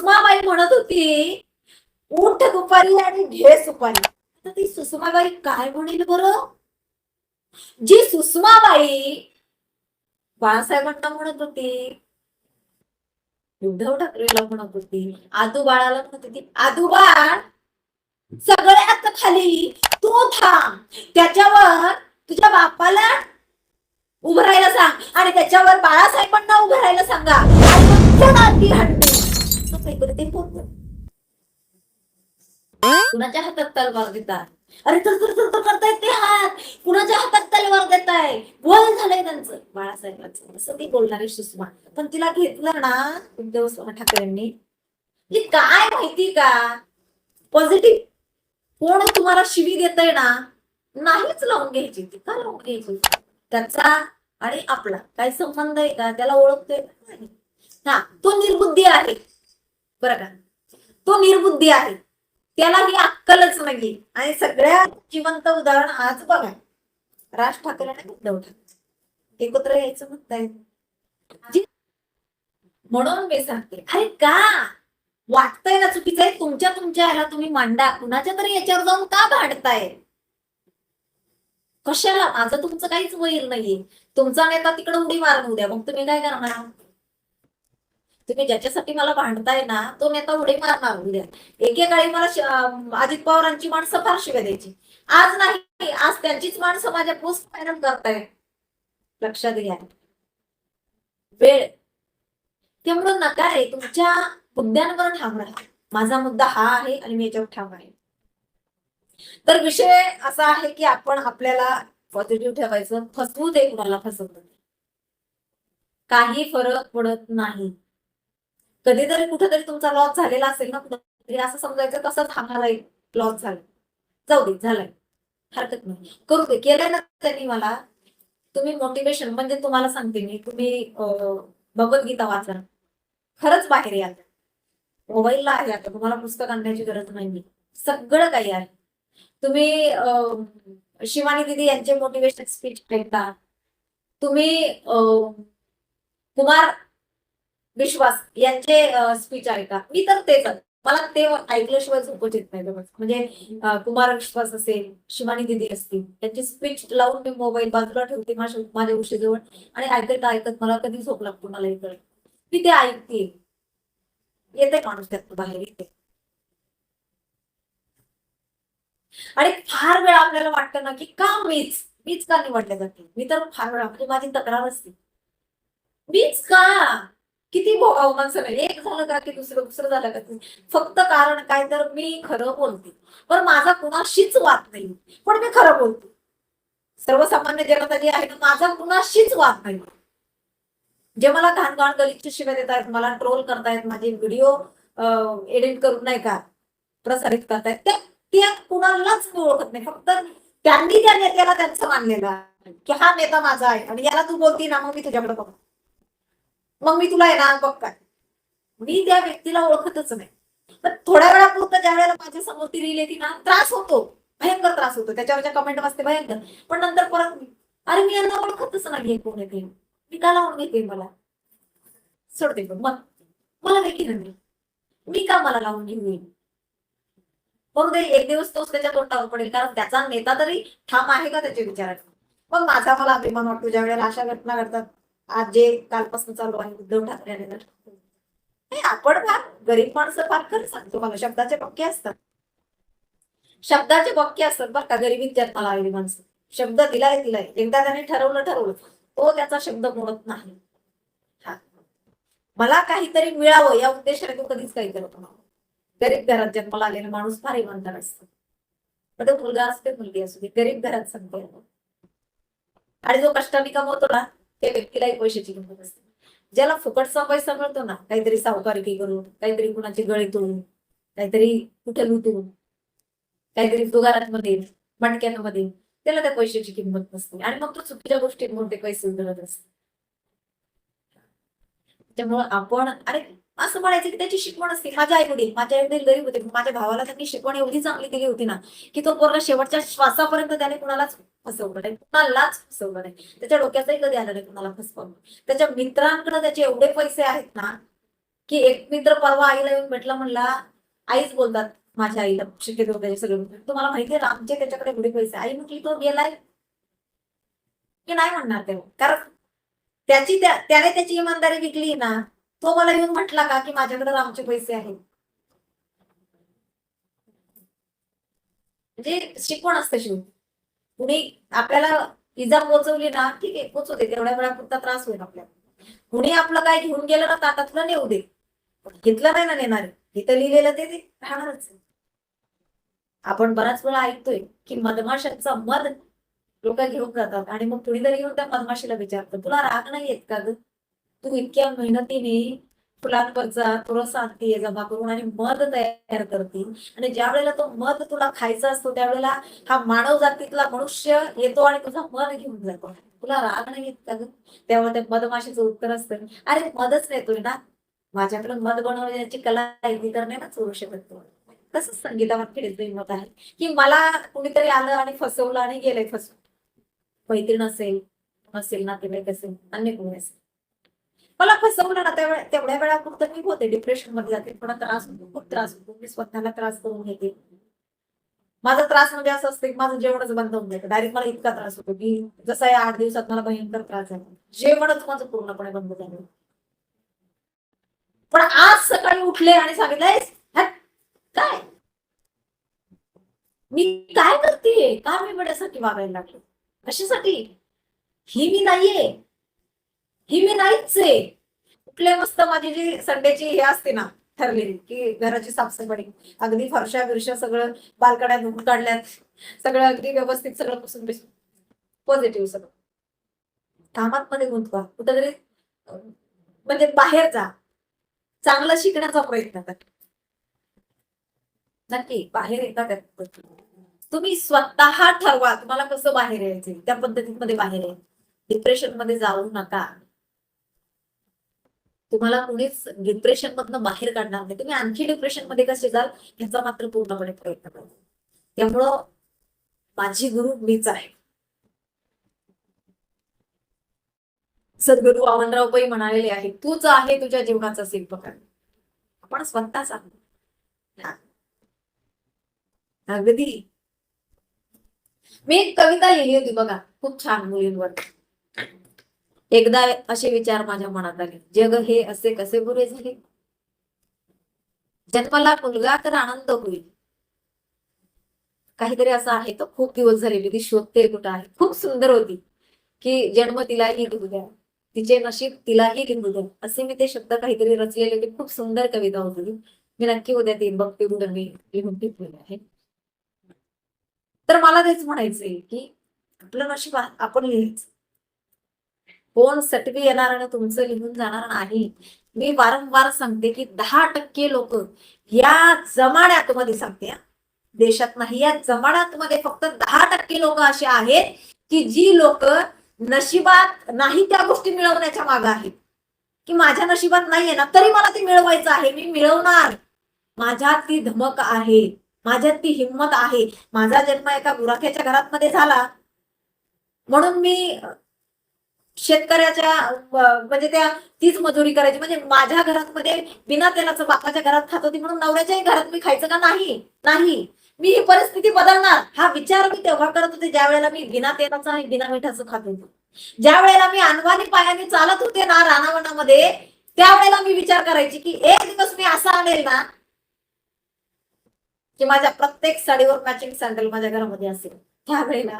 सुषमाबाई म्हणत होती उठ दुपारी आणि घे सुपारी. आता ती सुषमाबाई काय म्हणेल बर? जी सुषमाबाई बाळासाहेबांना म्हणत होती उद्धव ठाकरेला म्हणत होती आदू बाळाला म्हणत होती आदू बाळ सगळ्यात खाली तू थांब. त्याच्यावर तुझ्या बापाला उभं राहायला सांग आणि त्याच्यावर बाळासाहेबांना उभं राहायला सांगा. आणि काही करते बोलतो. कुणाच्या हातात तलवार देतात अरे तर तर तर करतायत ते हात. कुणाच्या हातात तलवार देताय? बोल झालंय त्यांचं. बाळासाहेबांचं. असं ती बोलणारी सुषमा. पण तिला घेतलं ना उद्धव ठाकरेंनी. म्हणजे काय माहिती का? पॉझिटिव्ह कोण तुम्हाला शिवी देतय ना नाहीच लावून घ्यायची. ती का लावून घ्यायची. त्याचा आणि आपला. काय संबंध आहे का? त्याला ओळखतोय का? नाही. हा तो निर्बुद्धी आहे. बरं का? तो निर्बुद्धी आहे. त्याला ही अक्कलच नाही आणि सगळ्या जिवंत उदाहरण आज बघा. राज ठाकरे आणि उद्धव ठाकरे एकत्र यायचं म्हणताय. म्हणून मी सांगते. अरे का? वाटतंय ना चुकीचं आहे. तुमच्या तुमच्या ह्याला तुम्ही मांडा. कुणाच्या तरी याच्यावर जाऊन का भांडताय? कशाला? माझं तुमचं काहीच वैर नाहीये. तुमचा नेता तिकडे उडी मारून उद्या मग तुम्ही काय करणार? तुम्ही ज्याच्यासाठी मला भांडताय ना तो मी आता उडी मारणार उद्या एकेकाळी मला अजित पवारांची माणसं फार शिव्या द्यायची. आज नाही आज त्यांचीच माणसं माझ्या पोस्ट फायनल करताय लक्षात घ्या. वेळ. त्यामुळं नका रे तुमच्या मुद्द्यांवर ठाम राहा. माझा मुद्दा हा आहे आणि मी याच्यावर ठाम आहे. तर विषय असा आहे की आपण आपल्याला पॉझिटिव्ह ठेवायचं फसवू दे कुणाला फसवत काही फरक पडत नाही. कधीतरी कुठेतरी तुमचा लॉस झालेला असेल ना कुठेतरी असं समजायचं तसंच हा लॉस झाला. जाऊ दे झालाय. हरकत नाही. करू दे. केलंय ना त्यांनी मला. तुम्ही मोटिवेशन म्हणजे तुम्हाला सांगते मी. तुम्ही भगवद्गीता वाचा. खरंच बाहेर याल मोबाईलला आहे आता. तुम्हाला पुस्तक आणण्याची गरज नाही सगळं काही आहे. तुम्ही शिवानी दिदी यांचे मोटिवेशन स्पीच ऐकता. तुम्ही कुमार विश्वास यांचे स्पीच ऐका मी तर तेच मला ते ऐकल्याशिवाय झोपच येत नाही म्हणजे कुमार विश्वास असेल शिवानी दिदी असतील त्यांची स्पीच लावून मी मोबाईल बाजूला ठेवते माझ्या माझ्या उशीजवळ. आणि ऐकत ऐकत मला कधी झोप लागतो मला इकडे मी ते ऐकते. येते माणूस त्यात बाहेर येते. आणि फार वेळा आपल्याला वाटतं ना की का मीच मीच का निवडल्या जाते मी तर फार वेळा म्हणजे माझी तक्रार असते. मीच का? किती अवमान सगळे एक झालं का की दुसरं दुसरं झालं का फक्त कारण काय तर मी खरं बोलते. पण माझा कुणाशीच वाद नाही. पण मी खरं बोलते. सर्वसामान्य जनता जी आहे ना माझा कुणाशीच वाद नाही. जे मला घाण घाण गलिच्छ शिव्या देतायत मला ट्रोल करतायत माझे व्हिडिओ एडिट करून नाही का प्रसारित करतायत त्या त्या कुणालाच मी ओळखत नाही. फक्त त्यांनी त्या नेत्याला त्यांचं मानलेलं की हा नेता माझा आहे. आणि याला तू बोलती ना मग मी तुझ्याकडे बघतो. मग मी तुला येणार बघ काय मी त्या व्यक्तीला ओळखतच नाही. पण थोड्या वेळापुरतं ज्या वेळेला माझ्यासमोर ती लिहिली ती ना त्रास होतो. भयंकर त्रास होतो. त्याच्यावरच्या कमेंट वाचते भयंकर. पण नंतर परत अरे मी यांना ओळखतच नाही कोण येते मी का लावून घेते मला? सोडते पण मग मला काही नाही. मी का मला लावून घेऊ? मग ते एक दिवस तोच त्याच्या तोंडावर पडेल. कारण त्याचा नेता तरी ठाम आहे का त्याच्या विचारात? मग माझा मला अभिमान वाटतो ज्या वेळेला अशा घटना घडतात. आज जे कालपासून चालू आहे उद्धव ठाकरे आपण फार गरीब माणसं फार खरं सांगतो मला शब्दाचे पक्के असतात. शब्दाचे पक्के असतात बरं का गरिबीत जन्माला आलेली माणसं. शब्द दिलाय दिलाय. एकदा त्याने ठरवलं ठरवलं. तो त्याचा शब्द मोडत नाही. हा. मला काहीतरी मिळावं या उद्देशाने तो कधीच काही करत नाही. गरीब घरात जन्माला आलेला माणूस फार इमानदार असतो. तो मुलगा असते मुलगी असू दे. गरीब घरात सांगते आणि जो कष्टाने कमवतो ना त्या व्यक्तीलाही पैशाची किंमत असते. ज्याला फुकटचा पैसा मिळतो ना काहीतरी सावकारिकी करून काहीतरी कुणाची गळे तोडून काहीतरी कुठे लुटून काहीतरी दुगारांमध्ये मटक्यांमध्ये त्याला त्या पैशाची किंमत नसते. आणि मग तो चुकीच्या गोष्टींमध्ये पैसे उधळत असते. त्यामुळं आपण अरे असं म्हणायचं की त्याची शिकवण असते. माझ्या आई वडील माझ्या आई वडील गरीब होते. माझ्या भावाला त्यांनी शिकवण एवढी चांगली दिली होती ना की तो पूर्ण शेवटच्या श्वासापर्यंत त्याने कुणालाच फसवलं नाही. कुणालाच फसवलं नाही. त्याच्या डोक्यातही कधी आलं नाही कुणाला फसवलं त्याच्या मित्रांकडे त्याचे एवढे पैसे आहेत ना की एक मित्र परवा आईला येऊन भेटला म्हणला आईच बोलतात माझ्या आईला शक्यतो त्याचे सगळे. तुम्हाला माहितीये रामचे त्याच्याकडे एवढे पैसे. आई म्हटली तो गेलाय. की नाही म्हणणार ते कारण त्याची त्याने त्याची इमानदारी विकली ना तो मला येऊन म्हटला का की माझ्याकडे रामचे पैसे आहेत? म्हणजे शिकवण असते शिव. कुणी आपल्याला इजा पोचवली ना ठीक आहे पोचू दे. तेवढ्या वेळापुरता त्रास होईल आपल्याला. कुणी आपलं काय घेऊन गेलं ना ताटा तुला नेऊ दे. पण घेतलं नाही ना नेणार. तिथं लिहिलेलं ते राहणारच. आपण बराच वेळा ऐकतोय की मधमाशांचा मध लोक घेऊन जातात. आणि मग कुणीतरी घेऊन त्या मधमाशीला विचारतो तुला राग नाही येत का ग? तू इतक्या मेहनतीने फुलांवरचा थोडस आणतीये जमा करून आणि मध तयार करते. आणि ज्या वेळेला तो मध तुला खायचा असतो त्यावेळेला हा मानव जातीतला मनुष्य येतो आणि तुझा मन घेऊन जातो. तुला राग नाही येत का ग? त्यामुळे त्या मधमाशीचं उत्तर असतं. अरे मधच नेतोय ना. माझ्याकडे मध बनवण्याची कला आहे तर नाही ना चोरू शकत तू तसंच संगीतावर खेळायचं मत आहे. की मला कुणीतरी आलं आणि फसवलं आणि गेलंय फसवून. मैत्रीण असेल नसेल नातेवाईक असेल अन्य कोणी असेल. मला फसवलं ना तेवढ्या तेवढ्या फक्त मी होते डिप्रेशनमध्ये जाते. थोडा त्रास होतो खूप त्रास होतो. मी स्वतःला त्रास करून घेते. माझा त्रास म्हणजे असं असतं की माझं जेवणच बंद होऊन जातं. डायरेक्ट मला इतका त्रास होतो की जसा या आठ दिवसात मला भयंकर त्रास झाला. जेवणच माझं पूर्णपणे बंद झालं. पण आज सकाळी उठले आणि सांगितलंय काय? मी काय करते का मी बड्यासाठी वागायला लागले? कशासाठी? ही मी नाहीये. ही मी नाहीच आहे कुठले मस्त माझी जी संडेची हे असते ना ठरलेली की घराची साफसफाई अगदी फरशा बिरशा सगळं बालकड्या धुवून काढल्यात. सगळं अगदी व्यवस्थित सगळं पुसून बिसून. पॉझिटिव्ह सगळं. कामात मध्ये गुंतवा. कुठेतरी म्हणजे बाहेर जा. चांगलं शिकण्याचा प्रयत्न कर. नक्की बाहेर येता त्यात तुम्ही स्वतः ठरवा तुम्हाला कसं बाहेर यायचं त्या पद्धतीमध्ये बाहेर आहे डिप्रेशनमध्ये जाऊ नका. तुम्हाला कुणीच डिप्रेशन मधनं बाहेर काढणार नाही. तुम्ही आणखी डिप्रेशनमध्ये कसे जाल याचा मात्र पूर्णपणे प्रयत्न करा. त्यामुळं माझी गुरु मीच आहे. सद्गुरु वामनराव पै म्हणालेले आहे तूच आहे तुझ्या जीवनाचा शिल्पकार. आपण स्वतःच आहोत. हा. अगदी. मी एक कविता लिहिली होती बघा खूप छान मुलींवर. एकदा असे विचार माझ्या मनात आले. जग हे असे कसे बुरे झाले? जन्माला मुलगा तर आनंद होईल. काहीतरी असं आहे तर खूप दिवस झालेली ती शोधते कुठं आहे. खूप सुंदर होती की जन्म तिलाही घेऊ द्या. तिचे नशीब तिलाही घेऊ द्या. असे मी ते शब्द काहीतरी रचलेले होते खूप सुंदर कविता होती मी नक्की उद्या ती बघते उद्या मी लिहून ठेवलेली आहे. तर मला तेच म्हणायचंय की आपलं नशीब आपण लिहायचं. कोण सटवी येणार आणि तुमचं लिहून जाणार नाही. मी वारंवार सांगते की दहा टक्के लोक या जमान्यात मध्ये सांगते देशात नाही या जमान्यात मध्ये फक्त दहा टक्के लोक असे आहेत की जी लोक नशिबात नाही त्या गोष्टी मिळवण्याच्या मागे आहेत. की माझ्या नशिबात नाहीये ना तरी मला ते मिळवायचं आहे मी मिळवणार. माझ्यात ती धमक आहे माझ्यात ती हिंमत आहे. माझा जन्म एका गुराख्याच्या घरात मध्ये झाला. म्हणून मी शेतकऱ्याच्या म्हणजे त्या तीच मजुरी करायची. म्हणजे माझ्या घरात मध्ये बिना तेलाचं बापाच्या घरात खात होती म्हणून नवऱ्याच्याही घरात मी खायचं का? नाही. नाही. मी ही परिस्थिती बदलणार. हा विचार मी तेव्हा करत होते ज्या वेळेला मी बिना तेलाचं आणि बिना मिठाचं खात होते. ज्या वेळेला मी अनवाणी पायाने चालत होते ना रानावनामध्ये त्यावेळेला मी विचार करायची की एक दिवस मी असा आणेल ना की माझ्या प्रत्येक साडीवर मॅचिंग सँडल माझ्या घरामध्ये असेल. त्यावेळेला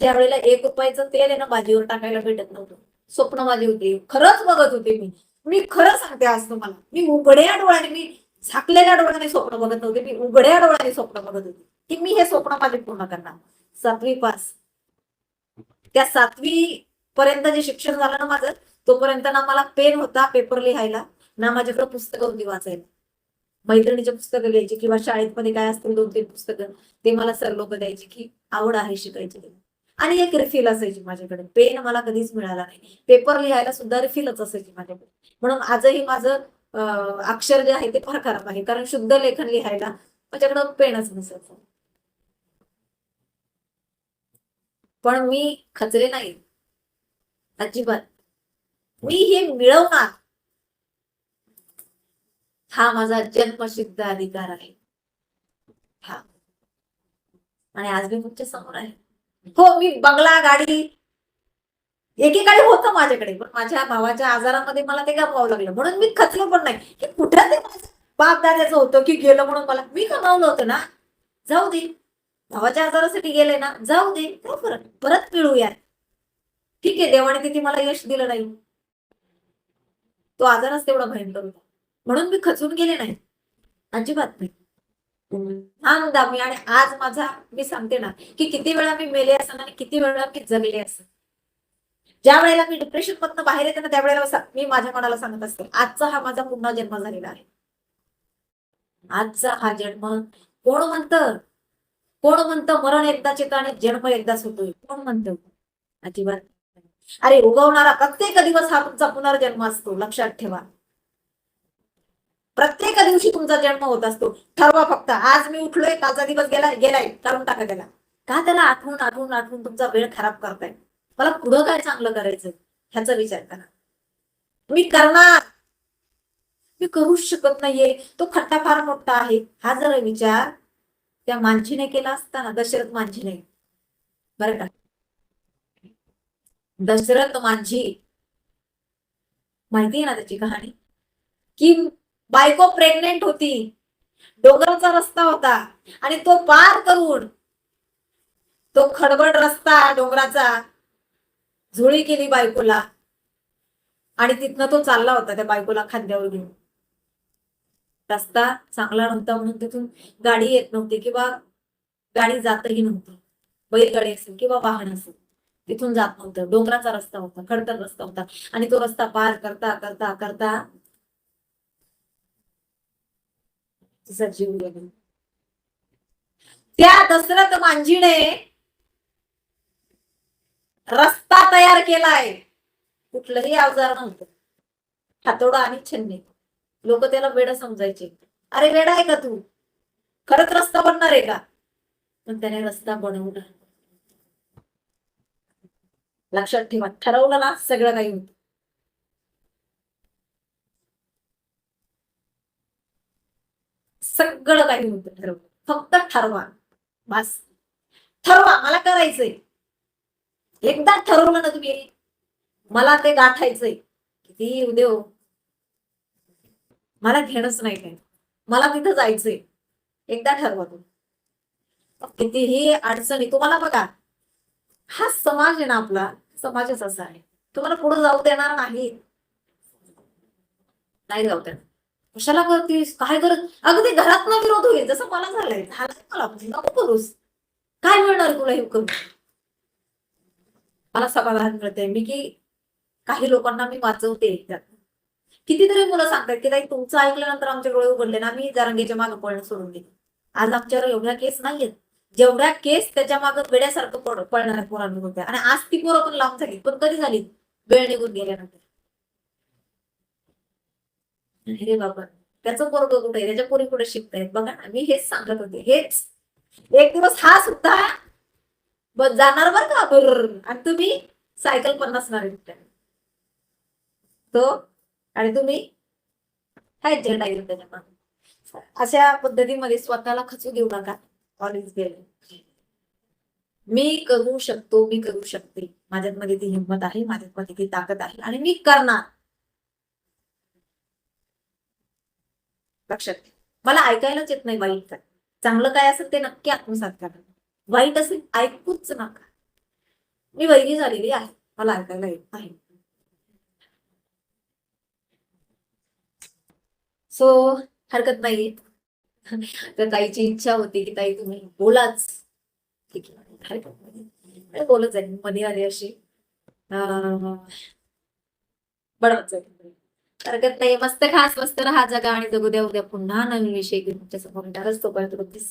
त्यावेळेला एक रुपयाचं तेल आहे ना भाजीवर टाकायला भेटत नव्हतं. स्वप्न माझी होती. खरंच बघत होते मी. मी खरं सांगते आज तुम्हाला. मी उघड्या डोळ्याने मी झाकलेल्या डोळ्याने स्वप्न बघत नव्हते. मी उघड्या डोळ्याने स्वप्न बघत होते. की मी हे स्वप्न माझे पूर्ण करणार. सातवी पास. त्या सातवी पर्यंत जे शिक्षण झालं ना माझं तोपर्यंत ना मला पेन होता पेपर लिहायला. ना माझ्याकडे पुस्तकं होती वाचायला. मैत्रिणीचे पुस्तकं लिहायची किंवा शाळेत मध्ये काय असतील दोन तीन पुस्तकं ते मला सर लोक द्यायची की आवड आहे शिकायची. आणि एक रिफिल असायची माझ्याकडे. पेन मला कधीच मिळाला नाही. पेपर लिहायला सुद्धा रिफिलच असायची माझ्याकडे. म्हणून आजही माझं अक्षर जे आहे ते फार खराब आहे. कारण शुद्ध लेखन लिहायला माझ्याकडं पेनच नसायचं. पण मी खचले नाही. अजिबात. मी हे मिळवणार. हा माझा जन्मसिद्ध अधिकार आहे. हा. आणि आज मी तुमच्यासमोर आहे. हो मी बंगला गाडी एकेकाळी होतं माझ्याकडे पण माझ्या भावाच्या आजारामध्ये मला ते गमवावं लागलं. म्हणून मी खचलो पण नाही. की कुठं ते बाप दाद्याचं होतं की गेलं म्हणून मला? मी कमावलं होतं ना? जाऊ दे. भावाच्या आजारासाठी गेले ना? जाऊ दे. काय फरक? परत मिळूया ठीक आहे देवाने तिथे मला यश दिलं नाही. तो आजारच तेवढा भयंकर होता. म्हणून मी खचून गेले नाही. अजिबात नाही. आनंदा मी आणि आज माझा मी सांगते ना की किती वेळा मी मेले असं आणि किती वेळा मी जगले असं. ज्या वेळेला मी डिप्रेशन मधनं बाहेर येते ना त्यावेळेला वेळेला मी माझ्या मनाला सांगत असते आजचा हा माझा पुन्हा जन्म झालेला आहे. आजचा हा जन्म कोण म्हणतं? कोण म्हणतं मरण एकदाच येतं आणि जन्म एकदाच होतोय? कोण म्हणतं? अजिबात अरे उगवणारा प्रत्येक दिवस हा तुमचा पुनर्जन्म असतो लक्षात ठेवा. प्रत्येका दिवशी तुमचा जन्म होत असतो. ठरवा फक्त. आज मी उठलोय कालचा दिवस गेला गेलाय. काढून टाका त्याला. का त्याला आठवून आठवून आठवून तुमचा वेळ खराब करताय? मला पुढं काय चांगलं करायचं? ह्याचा विचार करा. मी करणार. मी करूच शकत नाहीये. तो खट्टा फार मोठा आहे. हा जर विचार त्या मांझीने केला असता ना दशरथ मांझीने बरं का? दशरथ मांझी माहिती आहे ना त्याची कहाणी? की बायको प्रेग्नेंट होती. डोंगराचा रस्ता होता. आणि तो पार करून तो खडबड रस्ता डोंगराचा झोळी केली बायकोला. आणि तिथनं तो चालला होता त्या बायकोला खांद्यावर घेऊन. रस्ता चांगला नव्हता म्हणून तिथून गाडी येत नव्हती किंवा गाडी जातही नव्हती. बैलगाडी असेल किंवा वाहन असेल तिथून जात नव्हतं. डोंगराचा रस्ता होता खडतर रस्ता होता. आणि तो रस्ता पार करता करता करता तिचा जीव गेला त्या दशरथ मांजीने रस्ता तयार केलाय. कुठलंही अवजार नव्हतं. हातोडा आणि छन्नी. लोक त्याला वेडा समजायचे. अरे वेडा आहे का तू? खरंच रस्ता बनणार आहे का? पण त्याने रस्ता बनवला लक्षात ठेवा ठरवलं ना सगळं काही होतं. सगळं काही होतं ठरवलं फक्त ठरवा. बस. ठरवा मला करायचंय. एकदा ठरवलं ना तुम्ही. मला ते गाठायचंय. किती येऊ दे मला घेणंच नाही काय मला तिथं जायचंय. एकदा ठरवा तुम्ही. कितीही अडचणी तुम्हाला बघा हा समाज आहे ना आपला समाजच असा आहे. तुम्हाला पुढे जाऊ देणार नाही. नाही जाऊ देणार. कशाला करतीस? काय करत? अगदी ते घरात ना विरोध होईल. जसं मला झालंय. मला नको करूस. काय मिळणार तुला हे करू मला समाधान मिळते मी की काही लोकांना मी वाचवते कितीतरी मुलं सांगतात की ताई तुमचं ऐकल्यानंतर आमचे डोळे उघडले ना मी जारंगीच्या मागे पळणं सोडून दिली. आज आमच्यावर एवढ्या केस नाहीयेत. जेवढ्या केस त्याच्यामागे वेड्यासारखं पड पडणाऱ्या पोरांनी होत्या आणि आज ती पोरं पण लांब झाली. पण कधी झाली? वेळ निघून गेल्यानंतर. अरे बाबा. त्याचं पोरग कुठे? त्याच्या पोरी कुठे शिकतायत बघा ना मी हेच सांगत होते. हेच एक दिवस हा सुद्धा बस जाणार बरं का? आणि तुम्ही सायकल पण नसणार आहे तो आणि तुम्ही काय झेंडा येईल त्याच्यामागे. अशा पद्धतीमध्ये स्वतःला खचू देऊ नका. कॉलेज गेले. मी करू शकतो मी करू शकते. माझ्यामध्ये ती हिंमत आहे माझ्यामध्ये ती ताकद आहे. आणि मी करणार. लक्षात मला ऐकायलाच येत नाही वाईट काय. चांगलं काय असेल ते नक्की आत्मसात करा वाईट असेल ऐकूच नका. मी वैरी झालेली आहे. मला ऐकायला येत नाही. सो हरकत नाही तर ताईची इच्छा होती की ताई तुम्ही बोलाच. ठीक आहे. हरकत बोलत जाईल. मध्ये आली अशी. अं, बडवत जाईल. हरकत नाही मस्त खास मस्त राहा जगा आणि जगू द्या. उद्या पुन्हा नवीन विषय घेऊन तुमच्यासमोर येणारच तोपर्यंत बघतीच